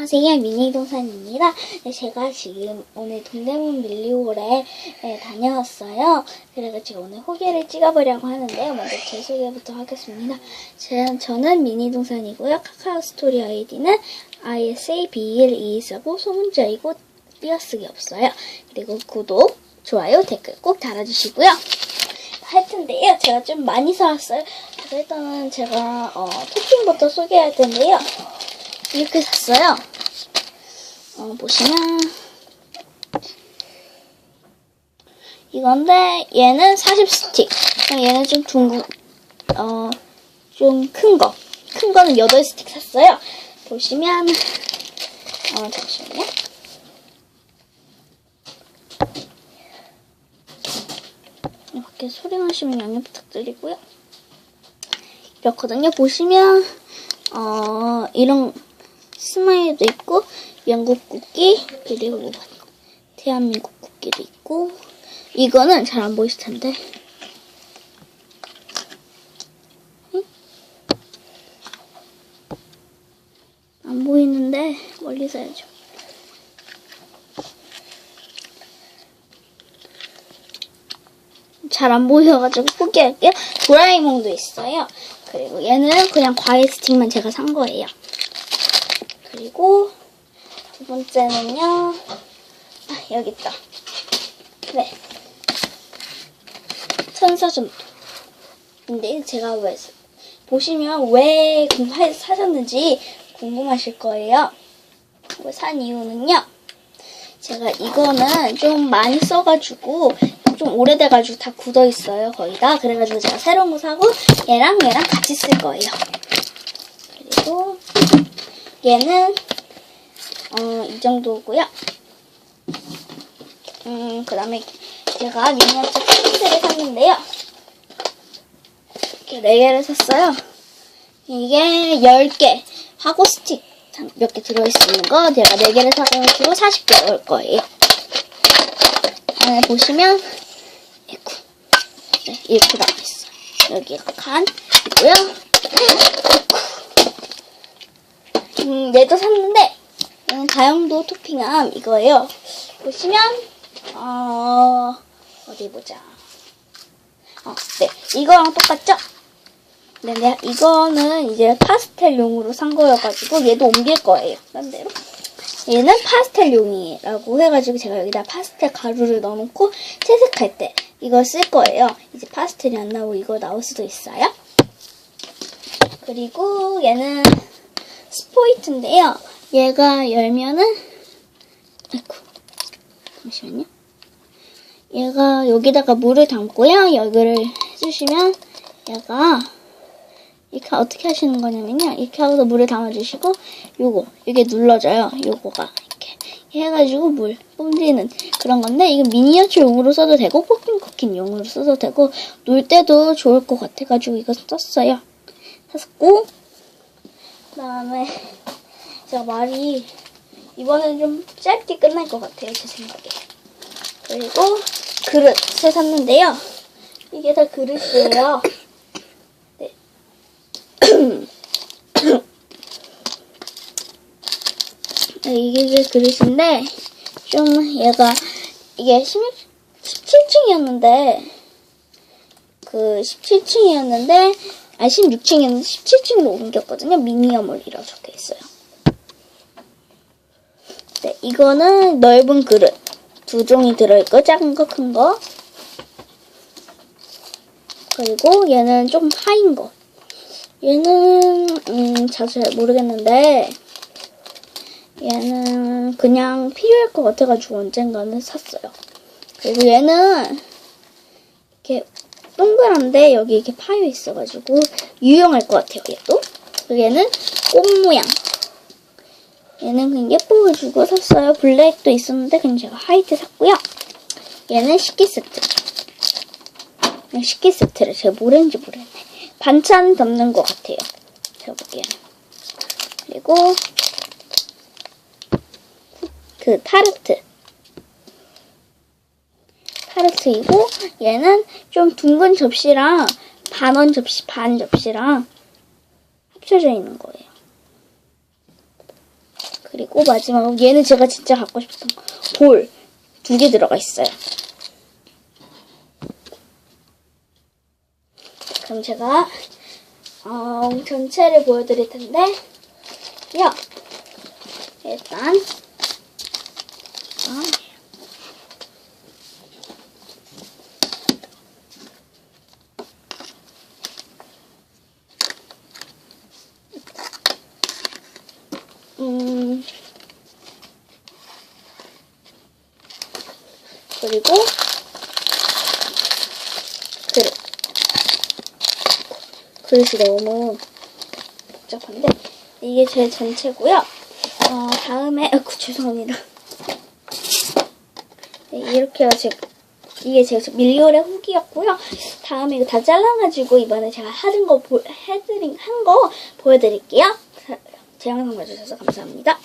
안녕하세요. 미니동산입니다. 네, 제가 지금 오늘 동대문 밀리홀에 네, 다녀왔어요. 그래서 제가 오늘 후기를 찍어보려고 하는데요. 먼저 제 소개부터 하겠습니다. 제, 저는 미니동산이고요. 카카오 스토리 아이디는 ISABL224고 소문자이고 띄어쓰기 없어요. 그리고 구독, 좋아요, 댓글 꼭 달아주시고요. 할 텐데요. 제가 좀 많이 사왔어요. 일단은 제가 어, 토핑부터 소개할 텐데요. 이렇게 샀어요. 어, 보시면 이건데 얘는 40스틱. 얘는 좀 둥근 어, 좀 큰 거. 큰 거는 8스틱 샀어요. 보시면 어, 잠시만요. 밖에 소리 나시면 양해 부탁드리고요. 이렇거든요. 보시면 어, 이런 스마일도 있고 영국 국기 그리고 대한민국 국기도 있고 이거는 잘 안 보이실 텐데 응? 안 보이는데 멀리서 해야죠. 잘 안 보여가지고 포기할게요. 도라에몽도 있어요. 그리고 얘는 그냥 과일 스틱만 제가 산 거예요. 그리고 두 번째는요. 아, 여기 있다. 네. 천사점도. 근데 제가 왜, 보시면 왜 공파에서 사셨는지 궁금하실 거예요. 왜산 이유는요. 제가 이거는 좀 많이 써가지고 좀 오래돼가지고 다 굳어 있어요 거의 다 그래가지고 제가 새로운 거 사고 얘랑 얘랑 같이 쓸 거예요 그리고 얘는 어, 이 정도고요. 음 그 다음에 제가 미니어처 캔들을 샀는데요. 이렇게 4개를 샀어요. 이게 10개 하고 스틱 몇 개 들어있는 거 제가 4개를 사가지고 40개 올 거예요. 안에 보시면 네, 이렇게 나와 있어요. 여기가 칸이고요. 음, 얘도 샀는데 얘는 다용도 토핑함 이거예요. 보시면 어 어디 보자. 어, 네, 이거랑 똑같죠? 네, 네, 이거는 이제 파스텔용으로 산 거여가지고 얘도 옮길 거예요. 딴 데로. 얘는 파스텔용이라고 해가지고 제가 여기다 파스텔 가루를 넣어놓고 채색할 때 이거 쓸 거예요. 이제 파스텔이 안 나오고 이거 나올 수도 있어요. 그리고 얘는 스포이트인데요. 얘가 열면은 아이고 잠시만요. 얘가 여기다가 물을 담고요. 여기를 해주시면 얘가 이렇게 어떻게 하시는 거냐면요. 이렇게 하고서 물을 담아주시고 요거 이게 눌러져요. 요거가 이렇게 해가지고 물 뿜지는 그런 건데 이거 미니어처용으로 써도 되고 코킹 코킹용으로 써도 되고 놀 때도 좋을 것 같아가지고 이거 썼어요. 샀고 그다음에 제가 말이 이번엔 좀 짧게 끝날 것 같아요 제 생각에. 그리고 그릇을 샀는데요. 이게 다 그릇이에요. 네, 이게 그릇인데 좀 얘가 이게 16, 17층이었는데 그 17층이었는데 아 16층이었는데 17층으로 옮겼거든요. 미니어몰이라고 적혀 있어요. 네, 이거는 넓은 그릇 두 종이 들어있고 작은 거, 큰 거. 그리고 얘는 좀 파인 거. 얘는 음, 자세히 모르겠는데 얘는 그냥 필요할 것 같아가지고 언젠가는 샀어요. 그리고 얘는 이렇게 동그란데 여기 이렇게 파여 있어가지고 유용할 것 같아요. 얘도. 그리고 얘는 꽃 모양. 얘는 그냥 예뻐가지고 샀어요. 블랙도 있었는데 그냥 제가 화이트 샀고요. 얘는 식기 세트. 식기 세트를 제가 뭐랬는지 모르겠네. 반찬 담는 것 같아요. 제가 보기에는. 그리고 그 타르트. 타르트이고 얘는 좀 둥근 접시랑 반원 접시, 반 접시랑 합쳐져 있는 거예요. 그리고 마지막으로 얘는 제가 진짜 갖고 싶었던 볼 두 개 들어가 있어요. 그럼 제가 어, 전체를 보여드릴 텐데 요 일단 아, 음 그리고 그릇 그릇이 너무 복잡한데 이게 제 전체고요. 어, 다음에 아이고 죄송합니다. 네, 이렇게 제 이게 제가 밀리오의 후기였고요. 다음에 이거 다 잘라가지고 이번에 제가 하는 거 보, 해드린 한 거 보여드릴게요. 제 영상 봐주셔서 감사합니다.